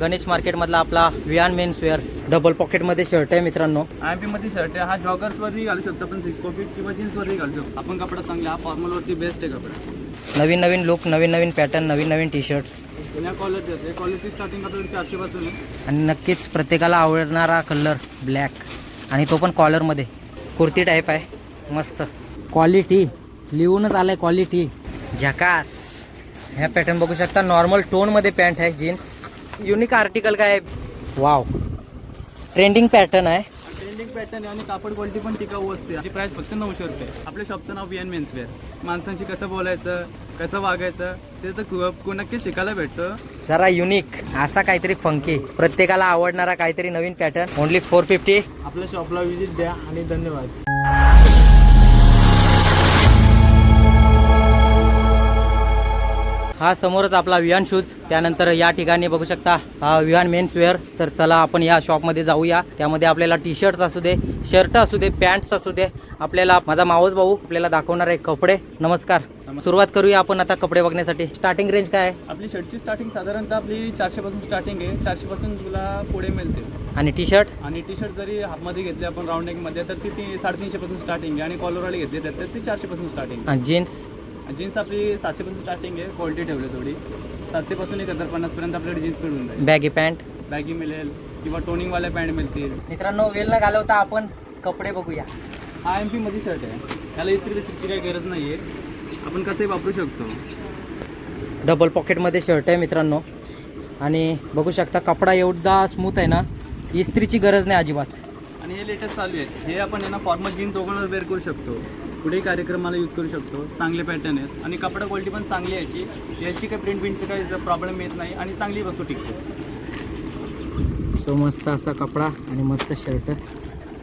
गणेश मार्केटमधला आपला Vihaan men's wear double पॉकेटमध्ये शर्ट आहे मित्रांनो. आय पी मध्ये शर्ट आहे. हा जॉगर्स वरही घालू शकतो आपण सिक्स पॉकेट किंवा जीन्स वरही घालू शकतो. आपण कपडा चांगला हा फॉर्मल वरती बेस्ट आहे कपडा. नवीन नवीन लुक नवीन नवीन पॅटर्न नवीन नवीन टी शर्ट्स कॉलेज कॉलेजची स्टार्टिंग चारशे पासून आहे. आणि नक्कीच प्रत्येकाला आवडणारा कलर ब्लॅक आणि तो पण कॉलरमध्ये कुर्ती टाईप आहे. मस्त. क्वालिटी लिहूनच आलं आहे क्वालिटी झकास. ह्या पॅटर्न बघू शकता. नॉर्मल टोनमध्ये पॅन्ट आहे जीन्स युनिक आर्टिकल काय आहे? वाव ट्रेंडिंग पॅटर्न आहे. ट्रेंडिंग पॅटर्न आहे आणि कापड क्वालिटी पण टिकाऊ असते. त्याची प्राइस फक्त नऊशे रुपये. आपल्या शॉपचं नाव वियन मेन्सवेअर माणसांशी कसं बोलायचं कसं वागायचं ते तर नक्की शिकायला भेटतं. जरा युनिक असा काहीतरी फंकी प्रत्येकाला आवडणारा काहीतरी नवीन पॅटर्न ओनली फोर फिफ्टी आपल्या शॉपला व्हिजिट द्या आणि धन्यवाद. हा समोरच आपला विहान शूज. त्यानंतर या ठिकाणी बघू शकता हा विहान मेन्स वेअर. तर चला आपण या शॉपमध्ये जाऊया. त्यामध्ये आपल्याला टी शर्ट्स असू दे शर्ट असू दे पॅन्ट्स असू दे. आपल्याला माझा मावस भाऊ आपल्याला दाखवणार आहे कपडे. नमस्कार. सुरुवात करूया आपण आता कपडे बघण्यासाठी. स्टार्टिंग रेंज काय आहे? आपली शर्टची स्टार्टिंग साधारणतः आपली चारशे पासून स्टार्टिंग आहे. चारशे पासून तुला पुढे मिळते. आणि टी शर्ट आणि टी शर्ट जरी हाफमध्ये घेतली आपण राऊंडमध्ये तर ती साडेतीनशे पासून स्टार्टिंग आहे. आणि कॉलरवाली घेतली तर तर ती चारशे पासून स्टार्टिंग आणि जीन्स जीन्स आपली सातशे पासून स्टार्टिंग आहे क्वालिटी ठेवली थोडी. सातशे पासून एक हजार पन्नास पर्यंत आपल्याकडे जीन्स मिळून जाईल. बॅगी पॅन्ट बॅगी मिळेल किंवा टोनिंगवाल्या पॅन्ट मिळतील. मित्रांनो वेल न घालवता आपण कपडे बघूया. हा एममध्ये शर्ट आहे. त्याला इस्त्री बिस्त्रीची काही गरज नाही आहे आपण कसंही वापरू शकतो. डबल पॉकेटमध्ये शर्ट आहे मित्रांनो. आणि बघू शकता कपडा एवढा स्मूथ आहे ना इस्त्रीची गरज नाही अजिबात. आणि हे लेटेस्ट चालू आहेत हे आपण आहे ना फॉर्मल जीन्स दोघांवर वेअर करू शकतो. कुठेही कार्यक्रमाला यूज करू शकतो. चांगले पॅटर्न आहेत. आणि कपडा क्वालिटी पण चांगली याची. याची काही प्रिंट प्रिंटचं काही प्रॉब्लेम येत नाही आणि चांगली वस्तू टिकते. सो मस्त असा कपडा आणि मस्त शर्ट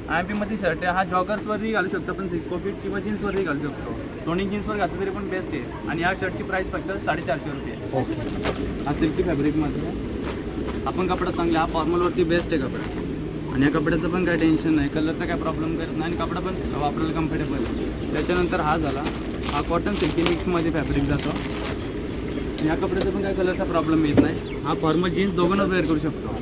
आय पी मध्ये शर्ट आहे. हा जॉगर्सवरही घालू शकतो आपण सिक्स पॉकेट किंवा जीन्सवरही घालू शकतो. दोन्ही जीन्सवर घातलं तरी पण बेस्ट आहे. आणि या शर्टची प्राइस फक्त साडेचारशे रुपये हा सिल्की फॅब्रिकमध्ये. आपण कपडा चांगला हा फॉर्मलवरती बेस्ट आहे कपडा. आणि या कपड्याचं पण काही टेन्शन नाही. कलरचा काय प्रॉब्लेम करत नाही आणि कपडा पण वापरायला कम्फर्टेबल आहे. त्याच्यानंतर हा झाला. हा कॉटन सिल्की मिक्समध्ये फॅब्रिक जातो. आणि या कपड्याचा पण काही कलरचा प्रॉब्लेम येत नाही. हा फॉर्मल जीन्स दोघांना वेअर करू शकतो.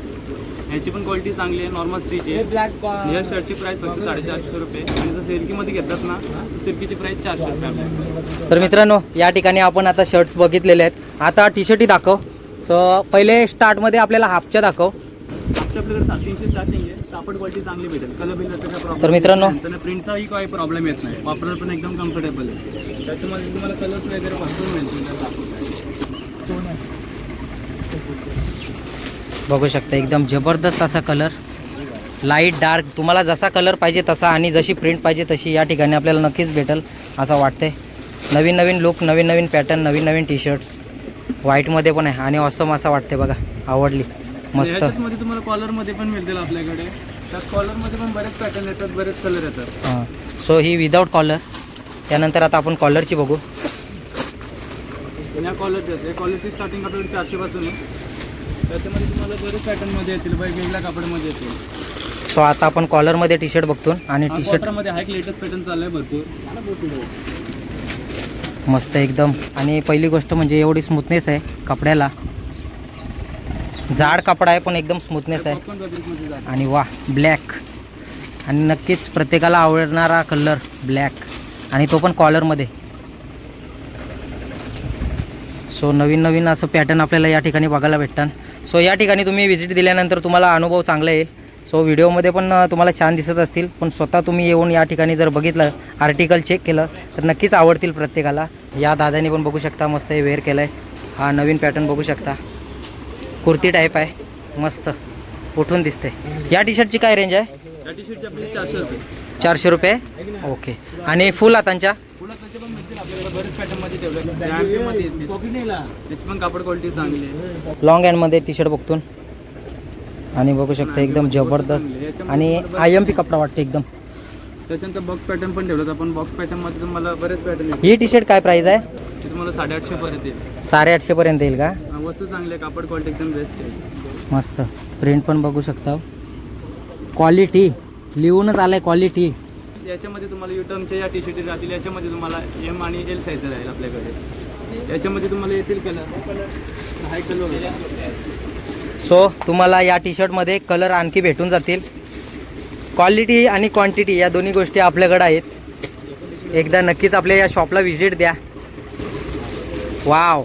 ह्याची पण क्वालिटी चांगली आहे. नॉर्मल स्टिच आहे. या शर्टची प्राइस फक्त साडेचारशे रुपये आणि जर सिल्कीमध्ये घेतात ना तर सिल्कीची प्राइस चारशे रुपये तर मित्रांनो या ठिकाणी आपण आता शर्ट्स बघितलेले आहेत. आता टी शर्टही दाखव. सो पहिले स्टार्टमध्ये आपल्याला हाफच्या दाखव. आपल्याकडे स्टार्टिंग आहे कापड क्वालिटी चांगली भेटेल. कलर बिलरचा काय प्रॉब्लेम तर मित्रांनो- प्रिंटचाही काही प्रॉब्लेम येत नाही. वापरायला पण एकदम कम्फर्टेबल आहे. त्याच्यामध्ये तुम्हाला कलर्स वगैरे भरपूर मिळतील. बघू शकता एकदम जबरदस्त असा कलर लाइट डार्क तुम्हाला जसा कलर पाहिजे तसा आणि जशी प्रिंट पाहिजे तशी या ठिकाणी आपल्याला नक्कीच भेटेल असं वाटतंय. नवीन नवीन लुक नवीन नवीन पॅटर्न नवीन नवीन टी शर्ट्स व्हाईटमध्ये पण आहे आणि ऑसम असं वाटते बघा आवडली. मस्त. ह्याच्यामध्ये तुम्हाला कॉलरमध्ये पण मिळतील आपल्याकडे. त्या कॉलरमध्ये पण बरेच पॅटर्न येतात बरेच कलर येतात. सो ही विदाऊट कॉलर त्यानंतर आता आपण कॉलरची बघू. या कॉलरचे कॉलरची स्टार्टिंग आपल्याकडे चारशेपासून आहे. त्याच्यामध्ये तुम्हाला बरेच पॅटर्नमध्ये येतील वेगवेगळ्या कापडमध्ये येतील. सो आता आपण कॉलरमध्ये टी शर्ट बघतो आणि टी शर्टमध्ये हा एक लेटेस्ट पॅटर्न चाललाय भरपूर. मस्त एकदम. आणि पहिली गोष्ट म्हणजे एवढी स्मूथनेस आहे कपड्याला. जाड कपडा आहे पण एकदम स्मूथनेस आहे. आणि वा ब्लॅक आणि नक्कीच प्रत्येकाला आवडणारा कलर ब्लॅक आणि तो पण कॉलरमध्ये सो नवीन नवीन असं पॅटर्न आपल्याला या ठिकाणी बघायला भेटतात. सो या ठिकाणी तुम्ही व्हिजिट दिल्यानंतर तुम्हाला अनुभव चांगला येईल. सो व्हिडिओमध्ये पण तुम्हाला छान दिसत असतील पण स्वतः तुम्ही येऊन या ठिकाणी जर बघितलं आर्टिकल चेक केलं तर नक्कीच आवडतील प्रत्येकाला. या दादाने पण बघू शकता मस्त हे वेअर केलं आहे हा नवीन पॅटर्न बघू शकता. कुर्ती टाईप आहे. मस्त. उठून दिसते. या टी शर्टची काय रेंज आहे? चारशे रुपये. ओके आणि फुल हातांच्या? लॉंग हँडमध्ये टी शर्ट बघतून. आणि बघू शकता एकदम जबरदस्त. आणि आय एम पी कपडा वाटते एकदम. त्याच्यानंतर बॉक्स पॅटर्न पण ठेवलं आपण बॉक्स पॅटर्नमध्ये तुम्हाला बरेच पॅटर्न ही टी शर्ट काय प्राईस आहे? तुम्हाला साडेआठशे पर्यंत येईल. साडेआठशेपर्यंत येईल का? वस्तू चांगली आहे कापड क्वालिटी एकदम बेस्ट आहे. मस्त. प्रिंट पण बघू शकता. क्वालिटी लिहूनच आलं आहे क्वालिटी याच्यामध्ये तुम्हाला युटर्नच्या या टी शर्टी राहतील. याच्यामध्ये तुम्हाला एम आणि एल साईज राहील आपल्याकडे. याच्यामध्ये तुम्हाला येतील कलर हाय कलर सो तुम्हाला या टी शर्टमध्ये कलर आणखी भेटून जातील. क्वालिटी आणि क्वांटिटी या दोन्ही गोष्टी आपल्याकडे आहेत. एकदा नक्कीच आपल्या या शॉपला व्हिजिट द्या. वाव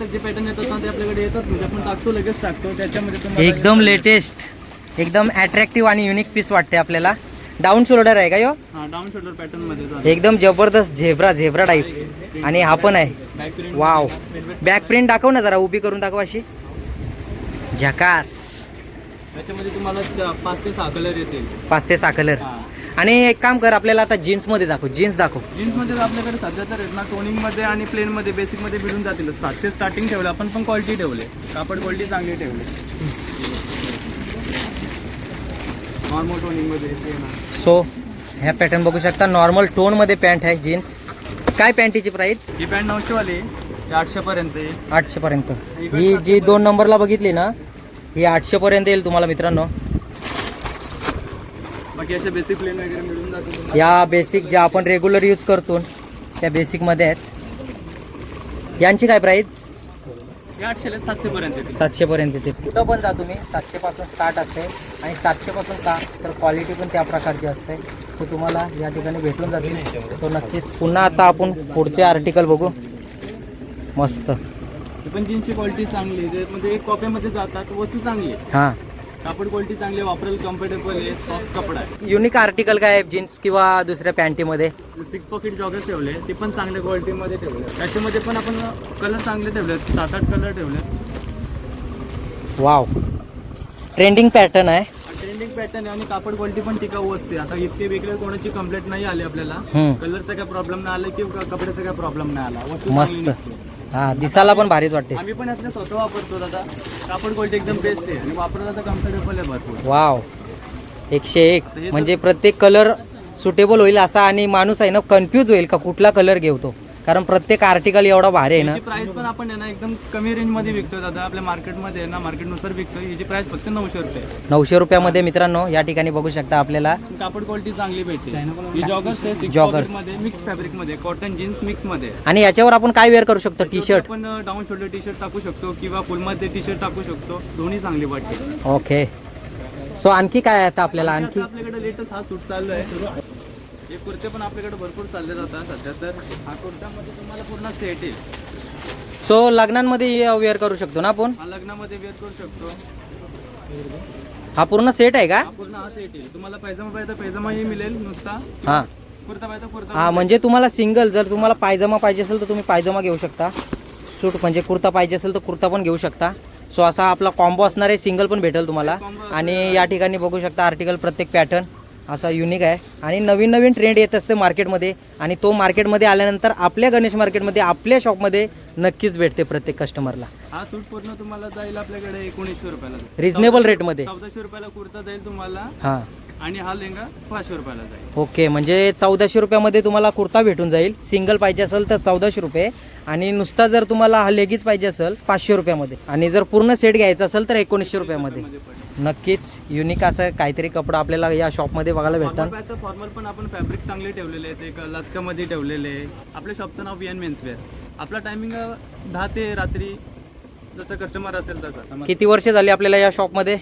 जे पॅटर्न येतात ना ते आपल्याकडे येतात. म्हणजे आपण टाकतो लगेच टाकतो. त्याच्यामध्ये तुम्हाला एकदम लेटेस्ट एकदम अट्रॅक्टिव्ह आणि युनिक पीस वाटते आपल्याला. डाऊन शोल्डर आहे का यो? हा डाऊन शोल्डर पॅटर्नमध्ये. एकदम जबरदस्त झेब्रा झेब्रा टाईप आणि हा पण आहे. वाव बॅक प्रिंट दाखव ना जरा उभी करून दाखव अशी. झकास. त्याच्यामध्ये तुम्हाला पाच ते सहा कलर येतील. पाच ते सहा कलर आणि एक काम कर आपल्याला आता जीन्समध्ये दाखव जीन्स दाखव. जीन्समध्ये आपल्याकडे सध्याचा रेट ना टोनिंगमध्ये आणि प्लेन मध्ये बेसिकमध्ये मिळून जातील. सातशे स्टार्टिंग ठेवले आपण पण क्वालिटी ठेवले. कापड क्वालिटी चांगली ठेवली. नॉर्मल टोनिंगमध्ये plain आहे. सो ह्या पॅटर्न बघू शकता. नॉर्मल टोनमध्ये पॅन्ट आहे जीन्स काय पॅन्टीची प्राईस ही पॅन्ट नऊशे वाली आहे. आठशे पर्यंत आहे. आठशेपर्यंत. ही जी दोन नंबरला बघितली ना ही आठशेपर्यंत येईल तुम्हाला मित्रांनो. बाकी असे बेसिक प्लेन वगैरे मिळून जातील या बेसिक ज्या आपण रेग्युलर यूज करतो त्या बेसिकमध्ये आहेत. यांची काय प्राईस आठशे सातशे पर्यंत येतील सातशेपर्यंत येते. कुठं पण जा तुम्ही सातशेपासून स्टार्ट असते. आणि सातशेपासून का तर क्वालिटी पण त्या प्रकारची असते. तो तुम्हाला या ठिकाणी भेटून जातील तो नक्कीच पुन्हा आता आपण पुढचे आर्टिकल बघू. मस्त. ही पण जीन्सची क्वालिटी चांगली आहे. म्हणजे एक कॉप्यामध्ये जातात वस्तू चांगली आहे. हां. कापड क्वालिटी चांगली आहे वापरायला कम्फर्टेबल आहे सॉफ्ट कपडा आहे. युनिक आर्टिकल काय जीन्स किंवा दुसऱ्या पॅन्टीमध्ये? सिक्स पॉकेट जॉगर ठेवले ते पण चांगल्या क्वालिटीमध्ये ठेवले. त्याच्यामध्ये पण आपण कलर चांगले ठेवले सात आठ कलर ठेवले वाव ट्रेंडिंग पॅटर्न आहे. ट्रेंडिंग पॅटर्न आहे आणि कापड क्वालिटी पण टिकाऊ असते. आता इतके वेगळे कोणाची कंप्लेंट नाही आली आपल्याला. हम्म. कलरचा काय प्रॉब्लेम नाही आला किंवा कपड्याचा काय प्रॉब्लेम नाही आला. वस्तू मस्त. निघते. हा दिसायला पण भारीच वाटते. आम्ही पण यातले स्वतः वापरतो दादा. कापड क्वालिटी एकदम बेस्ट आहे. आणि वापरायला तर कम्फर्टेबल आहे भरपूर. वाव. एकशे एक. म्हणजे प्रत्येक कलर सुटेबल होईल असा आणि माणूस आहे ना कन्फ्यूज होईल का कुठला कलर घेतो कारण प्रत्येक आर्टिकल एवढा भारी आहे ना. प्राइस पण आपण आहे ना एकदम कमी रेंजमध्ये विकतो दादा. आपल्या मार्केटमध्ये आहे ना मार्केटनुसार विकतो याची प्राइस फक्त नऊशे रुपये. नऊशे रुपयामध्ये मित्रांनो या ठिकाणी बघू शकता आपल्याला. कापड क्वालिटी चांगली भेटते ही जॉगर्स आहे Joggers. मध्ये मिक्स फॅब्रिकमध्ये कॉटन जीन्स मिक्समध्ये. आणि याच्यावर आपण काय वेअर करू शकतो? टी शर्ट आपण डाऊन शोल्डर टी शर्ट टाकू शकतो किंवा फुलमध्ये टी शर्ट टाकू शकतो. दोन्ही चांगली वाटते. ओके सो आणखी काय आहे आता आपल्याला? आणखी आता आपल्याकडे लेटेस्ट हा सूट चालू आहे. हे कुर्ते पण आपल्याकडे भरपूर चालले जातात. सध्या तर हा कुर्त्यामध्ये तुम्हाला पूर्ण सेट येईल. सो लग्नांमध्ये वेअर करू शकतो ना आपण? हा लग्नामध्ये वेअर करू शकतो. हा पूर्ण सेट आहे का? हा पूर्ण हा सेट येईल. तुम्हाला पैजामा पाहिजे तर पैजामाही मिळेल नुसता. हा. कुर्ता पाहिजे तर कुर्ता हा म्हणजे तुम्हाला सिंगल जर तुम्हाला पायजमा पाहिजे असेल तर तुम्ही पायजमा घेऊ शकता. सूट म्हणजे कुर्ता पाहिजे असेल तर कुर्ता पण घेऊ शकता. सो असा आपला कॉम्बो असणार आहे. सिंगल पण भेटेल तुम्हाला. आणि या ठिकाणी बघू शकता आर्टिकल प्रत्येक पॅटर्न असा युनिक आहे. आणि नवीन नवीन ट्रेंड येत असते मार्केटमध्ये आणि तो मार्केटमध्ये आल्यानंतर आपल्या गणेश मार्केटमध्ये आपल्या शॉपमध्ये नक्कीच भेटते प्रत्येक कस्टमरला हा सूट पूर्ण तुम्हाला जाईल आपल्याकडे एकोणीसशे रुपयाला. रिझनेबल रेटमध्ये चौदाशे रुपयाला कुर्ता जाईल तुम्हाला. हां. आणि हा लेंगा पाचशे रुपयाला जाईल. ओके म्हणजे चौदाशे रुपयामध्ये तुम्हाला कुर्ता भेटून जाईल. सिंगल पाहिजे असेल तर चौदाशे रुपये. आणि नुसता जर तुम्हाला हा लेगीच पाहिजे असेल पाचशे रुपयामध्ये. आणि जर पूर्ण सेट घ्यायचा असेल तर एकोणीसशे रुपयामध्ये. नक्कीच युनिक असं काहीतरी कपडा आपल्याला या शॉपमध्ये बघायला भेटतात. फॉर्मल पण आपण फॅब्रिक चांगले ठेवलेले आहेत. एक लचकामध्ये ठेवलेले आहे. आपल्या शॉपचं नाव विएन मेन्सवेअर आपला टायमिंग दहा ते रात्री जसं कस्टमर असेल तसं. किती वर्ष झाली आपल्याला या शॉपमध्ये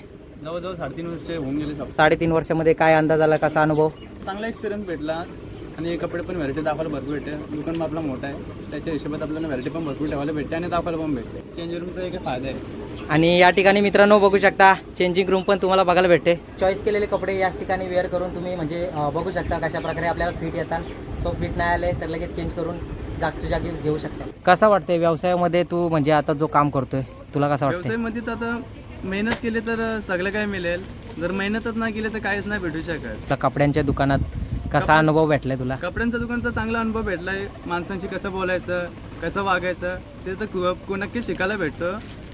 जवळजवळ साडेतीन वर्ष होऊन गेले शॉप साडेतीन वर्षामध्ये काय अंदाज आला कसा अनुभव? चांगला एक्सपिरियन्स भेटला. आणि कपडे पण व्हॅरायटी दाखवायला भरपूर भेटते दुकान पण आपला मोठा आहे. त्याच्या हिशोबात आपल्याला व्हॅरायटी पण भरपूर ठेवायला भेटते आणि दाखवायला पण भेटते चेंज रूमचा एक फायदा आहे. आणि या ठिकाणी मित्रांनो बघू शकता चेंजिंग रूम पण तुम्हाला बघायला भेटते. चॉईस केलेले कपडे याच ठिकाणी वेअर करून तुम्ही म्हणजे अं, बघू शकता कशा प्रकारे आपल्याला फिट येतात. सो फिट नाही आले तर लगेच चेंज करून जागच्या जागी घेऊ शकता. कसा वाटते व्यवसायामध्ये तू म्हणजे आता जो काम करतोय तुला कसं वाटतंय? व्यवसायामध्ये तर आता मेहनत केली तर सगळं काय मिळेल. जर मेहनतच नाही केली तर काहीच नाही भेटू शकत. कपड्यांच्या दुकानात कसा अनुभव भेटलाय तुला? कपड्यांचा दुकानचा चांगला अनुभव भेटलाय. माणसांशी कसं बोलायचं कसं वागायचं ते तर कु- कु- नक्की शिकायला भेटतं.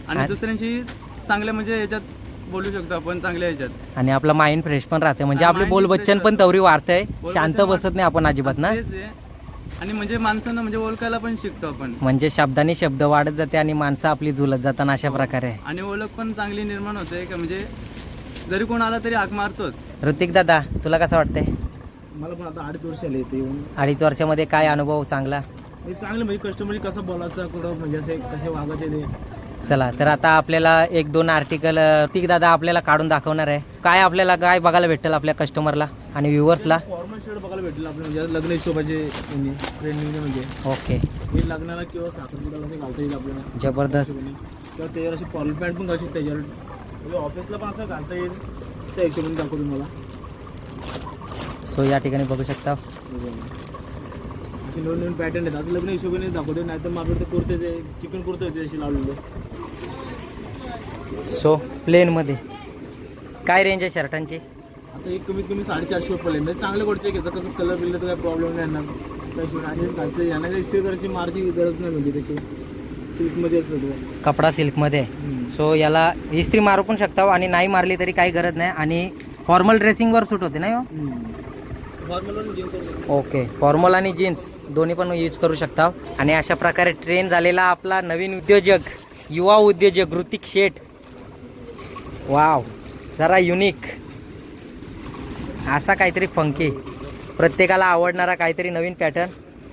आणि आणि- दुसऱ्यांशी चांगल्या म्हणजे याच्यात बोलू शकतो आपण चांगल्या याच्यात. आणि आपलं माइंड फ्रेश पण राहते म्हणजे हा, आपले mind बोलबच्चन fresh पण तवरी वाढतंय. बोलबच्चन शांत वाढ- बसत नाही आपण अजिबात ना? तेच आहे. आणि म्हणजे माणसांना म्हणजे ओळखायला पण शिकतो आपण. म्हणजे शब्दानी शब्द वाढत जाते आणि माणसं आपली झुलत जाताना अशा प्रकारे. आणि ओळख पण चांगली निर्माण होते का? म्हणजे जरी कोण आला तरी हाक मारतोच. ऋतिक दादा तुला कसं वाटतंय? मला पण आता अडीच वर्ष आले इथे येऊन. अडीच वर्षामध्ये काय अनुभव चांगला? हे चांगलं म्हणजे कस्टमर कसं बोलायचं कुठं म्हणजे असे कसे वागायचे ते. चला तर आता आपल्याला एक दोन आर्टिकल ती दादा आपल्याला काढून दाखवणार आहे. काय आपल्याला काय बघायला भेटेल आपल्या कस्टमरला आणि व्ह्युअर्सला फॉर्मल शर्ट बघायला भेटेल आपल्या म्हणजे लग्न हिशोबाचे ट्रेंडिंग म्हणजे ओके. हे लग्नाला किंवा साखरपुड्याला ते घालता येईल आपल्याला. जबरदस्त. किंवा त्याच्यावर अशी फॉर्मल पॅन्ट पण घालू शकतो त्याच्यावर म्हणजे ऑफिसला पण असं घालता येईल त्या हिशोबाने दाखवतो मला सो या ठिकाणी बघू शकता. असे नवीन नवीन पॅटर्न आहेत. आता लग्न हिशोबाने दाखवतो नाही तर मग आपल्याकडे कुर्ते ते चिकन कुर्ते होते असे लावलेले. सो प्लेनमध्ये काय रेंज आहे शर्टांची? आता एक कमीत कमी साडेचारशे रुपये म्हणजे चांगल्या क्वालिटीचे घ्यायचं कसं कलर बिलर तर काही प्रॉब्लेम नाही येणार. त्या हिशोबाने आणि घालचं यांना काही इस्त्री करायची मारची गरज नाही म्हणजे तशी. सिल्कमध्ये सगळं. कपडा सिल्कमध्ये. सो याला इस्त्री मारू पण शकता आणि नाही मारली तरी काही गरज नाही. आणि फॉर्मल ड्रेसिंगवर सूट होते हो? फॉर्मल जीन्स ओके फॉर्मल आणि जीन्स दोन्ही पण यूज करू शकता आणि अशा प्रकारे ट्रेन झालेला आपला नवीन उद्योजक युवा उद्योजक ऋतिक शेठ. वाव जरा युनिक असा काहीतरी फंकी प्रत्येकाला आवडणारा काहीतरी नवीन पॅटर्न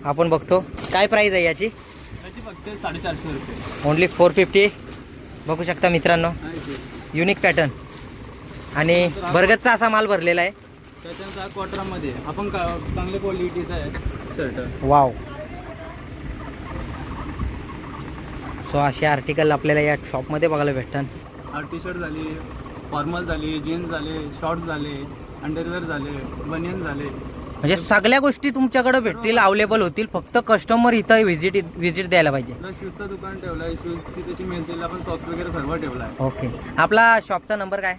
आपण बघतो. काय प्राईज आहे याची? फक्त साडेचारशे रुपये. ओनली फोर फिफ्टी बघू शकता मित्रांनो. युनिक पॅटर्न आणि बर्गतचा असा माल भरलेला आहे. त्याच्यानंतर आपण का चांगल्या क्वालिटीचा आहे शर्ट वाव सो असे आर्टिकल आपल्याला या शॉपमध्ये बघायला भेटतात. हा टी शर्ट झाली फॉर्मल झाली जीन्स झाले शॉर्ट्स झाले. अंडरवेअर झाले बनियन झाले. म्हणजे सगळ्या गोष्टी तुमच्याकडे भेटतील अवेलेबल होतील. फक्त कस्टमर इथं व्हिजिट व्हिजिट द्यायला पाहिजे. प्लस शूजचं दुकान ठेवलं आहे शूजची तशी मिळतील आपण सॉक्स वगैरे सर्व ठेवला आहे ओके आपला शॉपचा नंबर काय?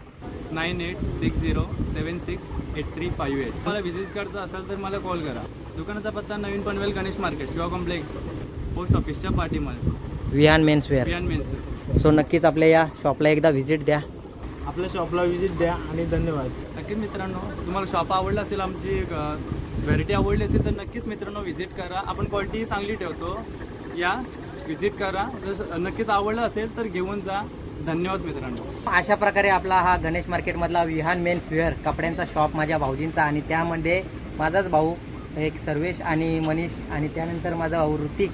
Nine eight six zero seven six eight three five eight. मला व्हिजिट कार्डचा असेल तर मला कॉल करा. दुकानाचा पत्ता नवीन Panvel Ganesh market Shiva complex post ऑफिसच्या पाठीमध्ये विहान मेन्सवेअर बियान मेन्सेस सो नक्कीच आपल्या या शॉपला एकदा व्हिजिट द्या. आपल्या शॉपला विजिट द्या आणि धन्यवाद. नक्कीच मित्रांनो तुम्हाला शॉप आवडला असेल आमची व्हेरायटी आवडली असेल तर नक्कीच मित्रांनो व्हिजिट करा. आपण क्वालिटी चांगली ठेवतो. या व्हिजिट करा. जर नक्कीच आवडलं असेल तर घेऊन जा. धन्यवाद मित्रांनो. अशा प्रकारे आपला हा गणेश मार्केटमधला विहान मेन्स वेअर कपड्यांचा शॉप माझ्या भाऊजींचा आणि त्यामध्ये माझाच भाऊ एक सर्वेश आणि मनीष आणि त्यानंतर माझा भाऊ ऋतिक.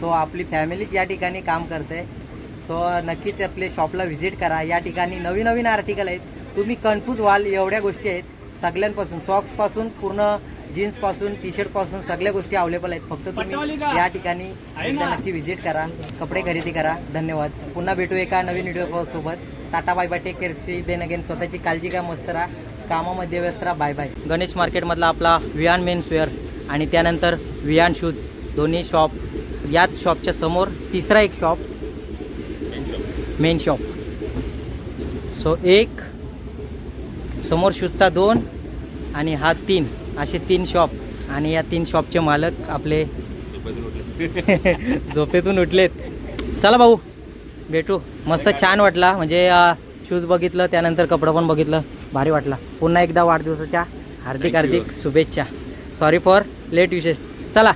सो आपली फॅमिलीच या ठिकाणी काम करते सो नक्कीच आपले शॉपला व्हिजिट करा. या ठिकाणी नवीन नवीन आर्टिकल आहेत. तुम्ही कन्फ्यूज व्हाल एवढ्या गोष्टी आहेत. सगळ्यांपासून सॉक्सपासून पूर्ण जीन्सपासून टी शर्टपासून सगळ्या गोष्टी अवेलेबल आहेत. फक्त तुम्ही या ठिकाणी एकदा नक्की व्हिजिट करा. कपडे खरेदी करा. धन्यवाद. पुन्हा भेटू एका नवीन व्हिडिओ सोबत. Tata bye bye take care see then again स्वतःची काळजी घ्या मस्त राहा. कामामध्ये व्यस्त राहा. बाय बाय गणेश मार्केटमधला आपला विहान मेन्स वेअर आणि त्यानंतर विहान शूज दोन्ही शॉप याच शॉपच्या समोर तिसरा एक शॉप मेन शॉप सो एक समोर शूजचा दोन आणि हा तीन असे तीन शॉप आणि या तीन शॉपचे मालक आपले झोपेतून उठलेत. चला भाऊ भेटू. मस्त छान वाटला. म्हणजे शूज बघितलं त्यानंतर कपडं पण बघितलं. भारी वाटला. पुन्हा एकदा वाढदिवसाच्या हार्दिक हार्दिक शुभेच्छा. सॉरी फॉर लेट विशेष. चला.